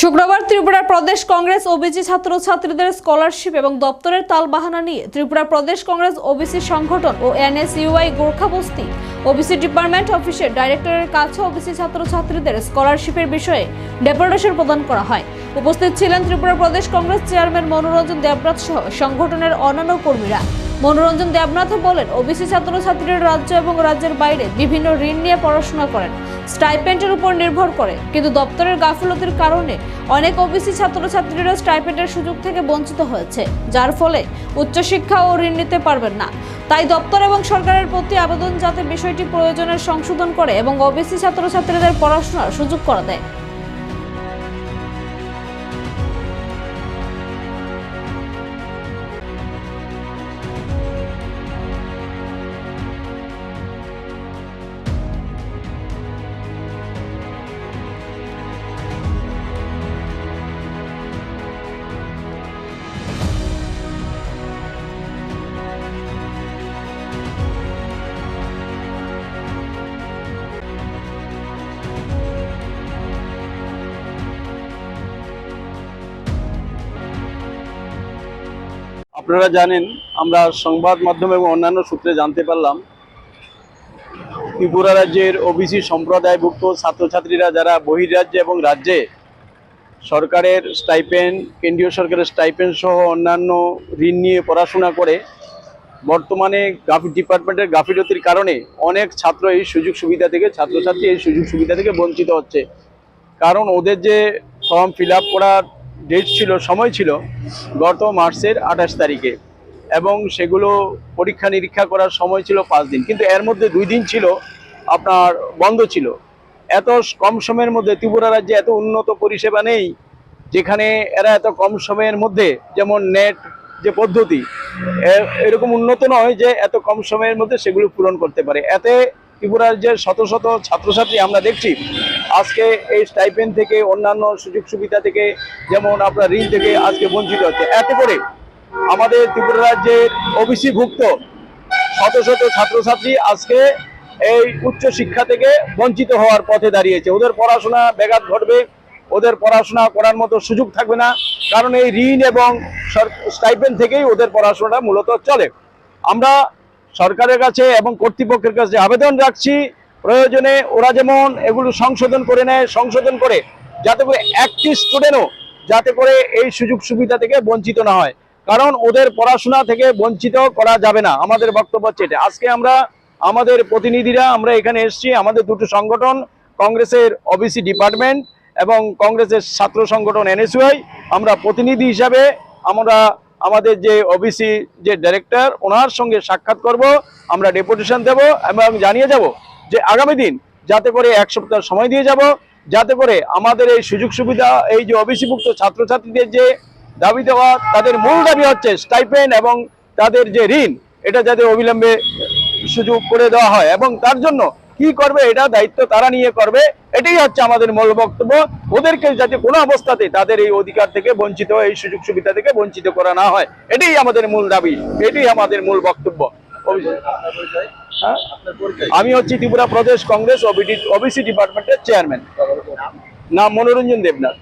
শুক্রবার ত্রিপুরা প্রদেশ কংগ্রেস ওবিসি ছাত্রছাত্রীদের স্কলারশিপ এবং দপ্তরের তালবাহানা নিয়ে ত্রিপুরা প্রদেশ কংগ্রেস ওবিসি সংগঠন ও এনএসইউআই গোর্খা বস্তি ওবিসি ডিপার্টমেন্ট অফিসের ডাইরেক্টরের কাছে ওবিসি ছাত্রছাত্রীদের স্কলারশিপের বিষয়ে ডেপুটেশন প্রদান করা হয়। উপস্থিত ছিলেন ত্রিপুরা প্রদেশ কংগ্রেস চেয়ারম্যান মনোরঞ্জন দেবনাথ সহ সংগঠনের অন্যান্য কর্মীরা। মনোরঞ্জন দেবনাথ বলেন ওবিসি ছাত্রছাত্রীরা রাজ্য এবং রাজ্যের বাইরে বিভিন্ন ঋণ নিয়ে পড়াশোনা করেন। স্টাইপেন্ডের উপর নির্ভর করে। কিন্তু দপ্তরের গাফিলতির কারণে অনেক ওবিসি ছাত্রছাত্রীরা স্টাইপেন্ডের সুযোগ থেকে বঞ্চিত হয়েছে, যার ফলে উচ্চশিক্ষা ও ঋণ নিতে পারবেন না। তাই দপ্তর এবং সরকারের প্রতি আবেদন যাতে বিষয়টি প্রয়োজনের সংশোধন করে এবং ওবিসি ছাত্রছাত্রীদের পড়াশোনার সুযোগ করে দেয়। আপনারা জানেন, আমরা সংবাদ মাধ্যম এবং অন্যান্য সূত্রে জানতে পারলাম, ত্রিপুরা রাজ্যের ওবিসি সম্প্রদায়ভুক্ত ছাত্রছাত্রীরা যারা বহির্রাজ্যে এবং রাজ্যে সরকারের স্টাইপেন্ড কেন্দ্রীয় সরকারের স্টাইপেন্ড সহ অন্যান্য ঋণ নিয়ে পড়াশোনা করে, বর্তমানে গাফি ডিপার্টমেন্টের গাফিলতির কারণে অনেক ছাত্র এই সুযোগ সুবিধা থেকে, ছাত্রছাত্রী এই সুযোগ সুবিধা থেকে বঞ্চিত হচ্ছে। কারণ ওদের যে ফর্ম ফিল করার ডেট ছিল, সময় ছিল গত মার্চের আঠাশ তারিখে। এবং সেগুলো পরীক্ষা নিরীক্ষা করার সময় ছিল পাঁচ দিন। কিন্তু এর মধ্যে দুই দিন ছিল, আপনার বন্ধ ছিল। এত কম সময়ের মধ্যে ত্রিপুরা রাজ্যে এত উন্নত পরিষেবা নেই, যেখানে এরা এত কম সময়ের মধ্যে যেমন নেট যে পদ্ধতি এরকম উন্নত নয় যে এত কম সময়ের মধ্যে সেগুলো পূরণ করতে পারে। এতে ত্রিপুরার যে শত শত ছাত্রছাত্রী আমরা দেখছি, আজকে এই স্টাইপেন থেকে, অন্যান্য সুযোগ সুবিধা থেকে, যেমন আপনার ঋণ থেকে আজকে বঞ্চিত হচ্ছে। এতে করে আমাদের ত্রিপুরা রাজ্যের ওবিসি ভুক্ত শত শত ছাত্রছাত্রী আজকে এই উচ্চ শিক্ষা থেকে বঞ্চিত হওয়ার পথে দাঁড়িয়েছে। ওদের পড়াশোনা ব্যাঘাত ঘটবে, ওদের পড়াশোনা করার মতো সুযোগ থাকবে না, কারণ এই ঋণ এবং স্টাইপেন থেকেই ওদের পড়াশোনাটা মূলত চলে। আমরা সরকারের কাছে এবং কর্তৃপক্ষের কাছে আবেদন রাখছি, প্রয়োজনে ওরা যেমন এগুলো সংশোধন করে নেয়, সংশোধন করে, যাতে করে একটি স্টুডেন্টও যাতে করে এই সুযোগ সুবিধা থেকে বঞ্চিত না হয়। কারণ ওদের পড়াশোনা থেকে বঞ্চিত করা যাবে না। আমাদের বক্তব্য হচ্ছে এটা। আজকে আমরা, আমাদের প্রতিনিধিরা আমরা এখানে এসেছি। আমাদের দুটো সংগঠন, কংগ্রেসের ওবিসি ডিপার্টমেন্ট এবং কংগ্রেসের ছাত্র সংগঠন এনএসইউআই আমরা প্রতিনিধি হিসাবে আমরা আমাদের যে ওবিসি যে ডাইরেক্টর ওনার সঙ্গে সাক্ষাৎ করব, আমরা ডেপুটেশন দেব এবং জানিয়ে যাব যে আগামী দিন যাতে করে এক সপ্তাহ সময় দিয়ে যাব, যাতে করে আমাদের এই সুযোগ সুবিধা, এই যে ওবিসিভুক্ত ছাত্রছাত্রীদের যে দাবি দেওয়া, তাদের মূল দাবি হচ্ছে স্টাইপেন্ড এবং তাদের যে ঋণ, এটা যাতে অবিলম্বে সুযোগ করে দেওয়া হয় এবং তার জন্য কি করবে, এটা দায়িত্ব তারা নিয়ে করবে, এটাই হচ্ছে আমাদের মূল বক্তব্য। ওদেরকে যাতে কোনো অবস্থাতে তাদের এই অধিকার থেকে বঞ্চিত এই সুযোগ সুবিধা থেকে বঞ্চিত করা না হয়, এটাই আমাদের মূল দাবি, এটাই আমাদের মূল বক্তব্য। হ্যাঁ? আমি হচ্ছি ত্রিপুরা প্রদেশ কংগ্রেস ওবিসি ডিপার্টমেন্টের চেয়ারম্যান। নাম মনোরঞ্জন দেবনাথ।